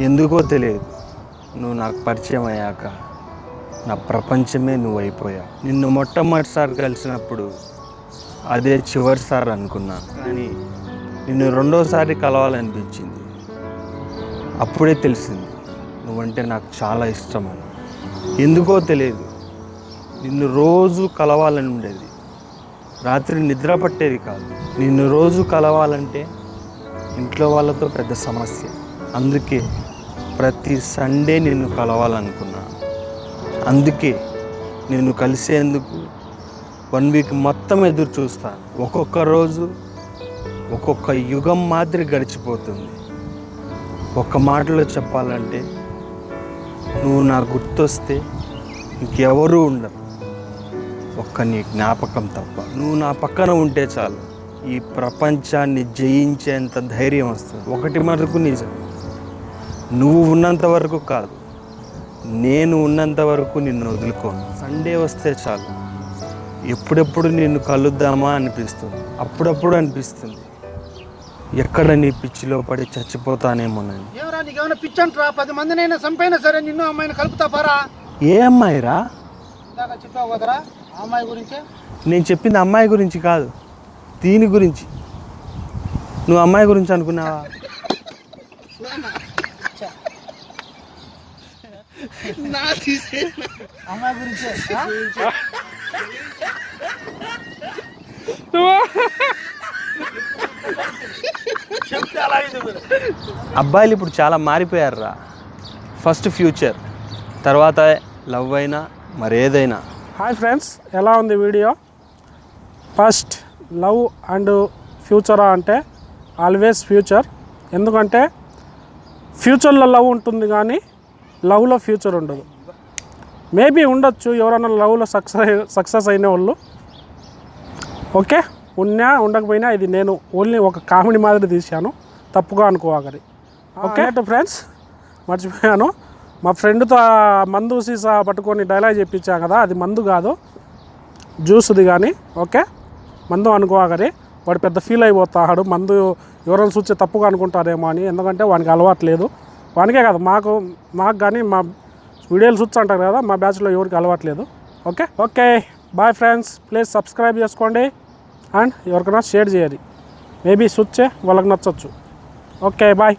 ఎందుకో తెలియదు. నువ్వు నాకు పరిచయం అయ్యాక నా ప్రపంచమే నువ్వు అయిపోయావు నిన్ను మొట్టమొదటిసారి కలిసినప్పుడు అదే చివరిసారి అనుకున్నాను కానీ నిన్ను రెండోసారి కలవాలనిపించింది. అప్పుడే తెలిసింది నువ్వంటే నాకు చాలా ఇష్టం అని ఎందుకో తెలియదు నిన్ను రోజు కలవాలని ఉండేది. రాత్రి నిద్ర పట్టేది కాదు. నిన్ను రోజు కలవాలంటే ఇంట్లో వాళ్ళతో పెద్ద సమస్య. అందుకే ప్రతి సండే నిన్ను కలవాలనుకున్నా. అందుకే నిన్ను కలిసేందుకు వన్ వీక్ మొత్తం ఎదురు చూస్తా. ఒక్కొక్క రోజు ఒక్కొక్క యుగం మాదిరి గడిచిపోతుంది. ఒక్క మాటలో చెప్పాలంటే నువ్వు నా గుర్తొస్తే ఇంకెవరూ ఉండరు. ఒక్క నీ జ్ఞాపకం తప్ప. నువ్వు నా పక్కన ఉంటే చాలు. ఈ ప్రపంచాన్ని జయించేంత ధైర్యం వస్తుంది. ఒకటి మటుకు నిజం. నువ్వు ఉన్నంత వరకు కాదు. నేను ఉన్నంత వరకు నిన్ను వదులుకోను. సండే వస్తే చాలు. ఎప్పుడెప్పుడు నిన్ను కలుద్దామా అనిపిస్తుంది. అప్పుడప్పుడు అనిపిస్తుంది. ఎక్కడ నీ పిచ్చిలో పడి చచ్చిపోతానేమోనని ఏమరా నీకేమైనా పిచ్చంట్రా? పది మందినైనా చంపైనా సరే నిన్ను అమ్మాయిని కలుపుతా పారా? ఏ అమ్మాయిరా? ఇందాక చెప్పావు కదరా ఆ అమ్మాయి గురించే? నేను చెప్పింది అమ్మాయి గురించి కాదు. దీని గురించి. నువ్వు అమ్మాయి గురించి అనుకున్నావా? నా తీసే. అమ్మాయి గురించే అబ్బాయిలు ఇప్పుడు చాలా మారిపోయారురా. ఫస్ట్ ఫ్యూచర్ తర్వాత లవ్ అయినా మరేదైనా. హాయ్ ఫ్రెండ్స్ ఎలా ఉంది వీడియో? ఫస్ట్ లవ్ అండ్ ఫ్యూచరా అంటే ఆల్వేస్ ఫ్యూచర్ ఎందుకంటే ఫ్యూచర్లో లవ్ ఉంటుంది కానీ లవ్లో ఫ్యూచర్ ఉండదు. మేబీ ఉండొచ్చు ఎవరైనా లవ్లో సక్సెస్ సక్సెస్ అయిన వాళ్ళు. ఓకే? ఉన్నా ఉండకపోయినా ఇది నేను ఓన్లీ ఒక కామెడీ మాదిరి తీశాను. తప్పుగా అనుకోవాలి ఓకే? ఫ్రెండ్స్ మర్చిపోయాను. మా ఫ్రెండ్తో మందు సీసా పట్టుకొని డైలాగ్ చెప్పించాం కదా అది మందు కాదు. జ్యూస్ది కానీ ఓకే? మందు అనుకోగరి వాడు పెద్ద ఫీల్ అయిపోతాడు. మందు ఎవరైనా చూస్తే తప్పుగా అనుకుంటారేమో అని. ఎందుకంటే వానికి అలవాటు లేదు. వానికే కాదు మాకు మాకు కానీ మా వీడియోలు చూస్తూ అంటారు కదా మా బ్యాచ్లో ఎవరికి అలవాటు లేదు okay? Okay. Bye friends please subscribe చేసుకోండి. అండ్ ఎవరికైనా షేర్ చేయాలి. మేబీ చూస్తే వాళ్ళకి నచ్చచ్చు. Okay bye